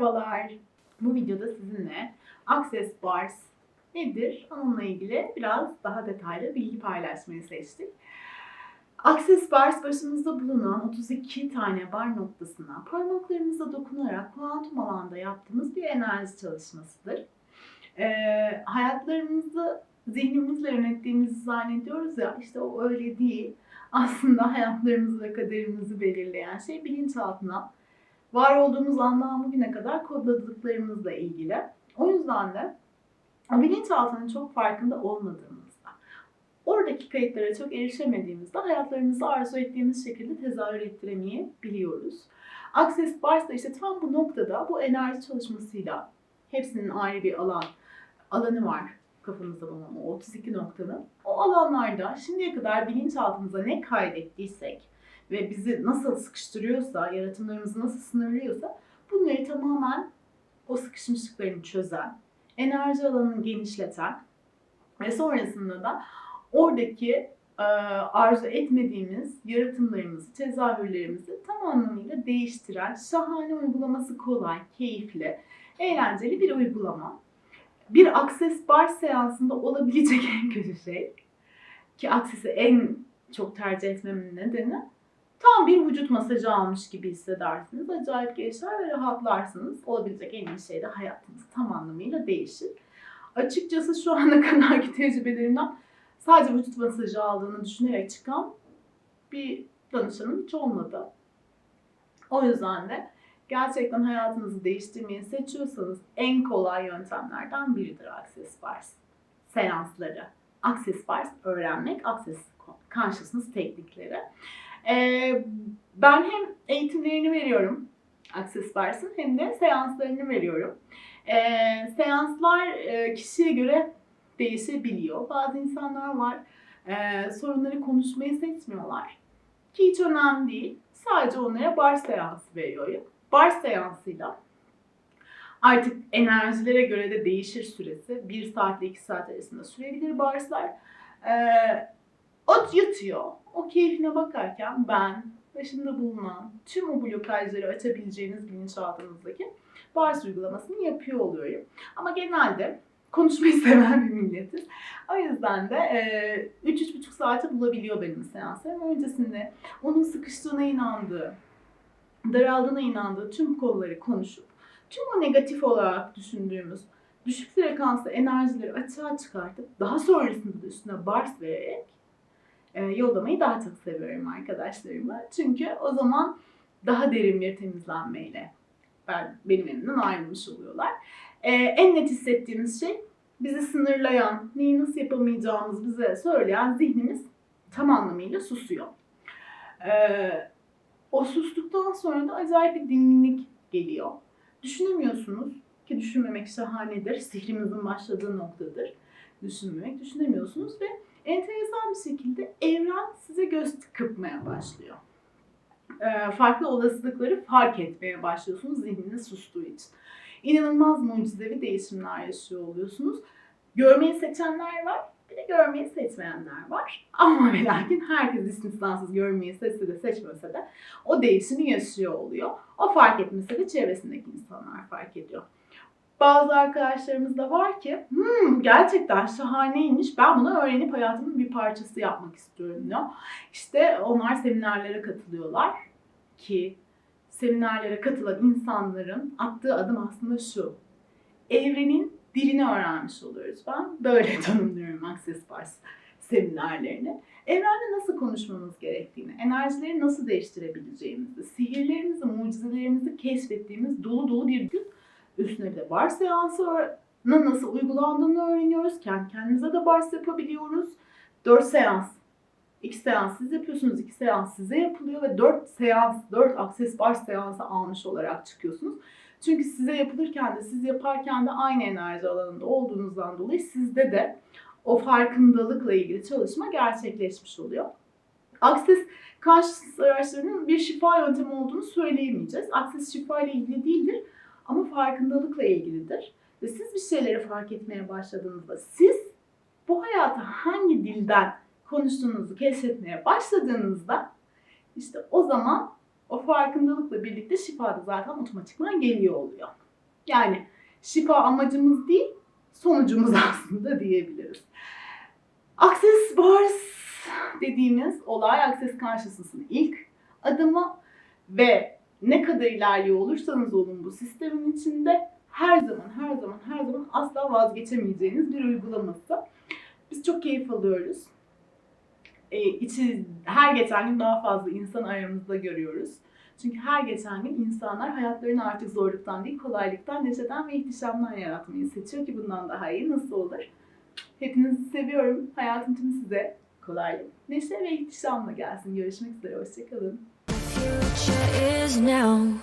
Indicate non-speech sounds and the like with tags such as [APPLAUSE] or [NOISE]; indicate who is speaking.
Speaker 1: Merhabalar. Bu videoda sizinle Access Bars nedir? Onunla ilgili biraz daha detaylı bilgi paylaşmayı seçtik. Access Bars başımızda bulunan 32 tane bar noktasına parmaklarımıza dokunarak kuantum alanda yaptığımız bir enerji çalışmasıdır. Ee, hayatlarımızı zihnimizle yönettiğimizi zannediyoruz ya işte o öyle değil. Aslında hayatlarımızı ve kaderimizi belirleyen şey bilinçaltına var olduğumuz andan bugüne kadar kodladıklarımızla ilgili. O yüzden de bilinçaltının çok farkında olmadığımızda, oradaki kayıtlara çok erişemediğimizde hayatlarımızı arzu ettiğimiz şekilde tezahür ettiremeyebiliyoruz. Access Bars da işte tam bu noktada bu enerji çalışmasıyla hepsinin ayrı bir alan alanı var kafamızda bulunan o 32 noktanın. O alanlarda şimdiye kadar bilinçaltımıza ne kaydettiysek ve bizi nasıl sıkıştırıyorsa, yaratımlarımızı nasıl sınırlıyorsa bunları tamamen o sıkışmışlıklarını çözen, enerji alanını genişleten ve sonrasında da oradaki e, arzu etmediğimiz yaratımlarımızı, tezahürlerimizi tam anlamıyla değiştiren, şahane uygulaması kolay, keyifli, eğlenceli bir uygulama. Bir Access Bar seansında olabilecek en kötü şey ki Access'i en çok tercih etmemin nedeni tam bir vücut masajı almış gibi hissedersiniz. Acayip gevşer ve rahatlarsınız. Olabilecek en iyi şey de hayatınız tam anlamıyla değişir. Açıkçası şu ana [LAUGHS] kadarki tecrübelerimden sadece vücut masajı aldığını düşünerek çıkan bir danışanım hiç olmadı. O yüzden de gerçekten hayatınızı değiştirmeyi seçiyorsanız en kolay yöntemlerden biridir Access Bars seansları. Access Bars öğrenmek, Access Consciousness teknikleri. Ee, ben hem eğitimlerini veriyorum Access Bars'ın hem de seanslarını veriyorum. Ee, seanslar e, kişiye göre değişebiliyor. Bazı insanlar var e, sorunları konuşmayı seçmiyorlar. Ki hiç önemli değil. Sadece onlara bar seansı veriyorum. Bar seansıyla artık enerjilere göre de değişir süresi. 1 saat ile 2 saat arasında sürebilir barslar. Ee, o yatıyor. O keyfine bakarken ben başında bulunan tüm o blokajları açabileceğiniz bilinçaltınızdaki bars uygulamasını yapıyor oluyorum. Ama genelde konuşmayı [LAUGHS] seven bir milletiz. O yüzden de e, 3-3,5 saate bulabiliyor benim seanslarım. Öncesinde onun sıkıştığına inandığı, daraldığına inandığı tüm konuları konuşup tüm o negatif olarak düşündüğümüz düşük frekanslı enerjileri açığa çıkartıp daha sonrasında da üstüne bars vererek e, yollamayı daha çok seviyorum arkadaşlarıma. Çünkü o zaman daha derin bir temizlenmeyle ben, benim elimden ayrılmış oluyorlar. E, en net hissettiğimiz şey bizi sınırlayan, neyi nasıl yapamayacağımızı bize söyleyen zihnimiz tam anlamıyla susuyor. E, o sustuktan sonra da acayip bir dinginlik geliyor. Düşünemiyorsunuz ki düşünmemek şahanedir. Sihrimizin başladığı noktadır. Düşünmemek, düşünemiyorsunuz ve enteresan bir şekilde evren size göz kırpmaya başlıyor. Ee, farklı olasılıkları fark etmeye başlıyorsunuz zihniniz sustuğu için. İnanılmaz mucizevi değişimler yaşıyor oluyorsunuz. Görmeyi seçenler var, bir de görmeyi seçmeyenler var. Ama ve lakin herkes istisnasız görmeyi seçse de seçmese de o değişimi yaşıyor oluyor. O fark etmese de çevresindeki insanlar fark ediyor. Bazı arkadaşlarımız da var ki hmm, gerçekten şahaneymiş ben bunu öğrenip hayatımın bir parçası yapmak istiyorum diyor. İşte onlar seminerlere katılıyorlar ki seminerlere katılan insanların attığı adım aslında şu. Evrenin dilini öğrenmiş oluyoruz. Ben böyle [LAUGHS] tanımlıyorum Access Bars seminerlerini. Evrende nasıl konuşmamız gerektiğini, enerjileri nasıl değiştirebileceğimizi, sihirlerimizi, mucizelerimizi keşfettiğimiz dolu dolu bir gün Üstüne bir de bar seansına nasıl uygulandığını öğreniyoruz. Kendi kendimize de bars yapabiliyoruz. 4 seans. 2 seans siz yapıyorsunuz, 2 seans size yapılıyor ve 4 seans, 4 akses bar seansı almış olarak çıkıyorsunuz. Çünkü size yapılırken de siz yaparken de aynı enerji alanında olduğunuzdan dolayı sizde de o farkındalıkla ilgili çalışma gerçekleşmiş oluyor. Akses karşı araçlarının bir şifa yöntemi olduğunu söyleyemeyeceğiz. Akses şifa ile ilgili değildir ama farkındalıkla ilgilidir. Ve siz bir şeyleri fark etmeye başladığınızda siz bu hayata hangi dilden konuştuğunuzu keşfetmeye başladığınızda işte o zaman o farkındalıkla birlikte şifa da zaten otomatikman geliyor oluyor. Yani şifa amacımız değil, sonucumuz [LAUGHS] aslında diyebiliriz. Access Bars dediğimiz olay Access Consciousness'ın ilk adımı ve ne kadar ilerliyor olursanız olun bu sistemin içinde her zaman her zaman her zaman asla vazgeçemeyeceğiniz bir uygulaması. Biz çok keyif alıyoruz. E, içi, her geçen gün daha fazla insan aramızda görüyoruz. Çünkü her geçen gün insanlar hayatlarını artık zorluktan değil kolaylıktan, neşeden ve ihtişamdan yaratmayı seçiyor ki bundan daha iyi nasıl olur? Hepinizi seviyorum. Hayatım tüm size kolaylık, neşe ve ihtişamla gelsin. Görüşmek üzere. Hoşçakalın.
Speaker 2: Future is now.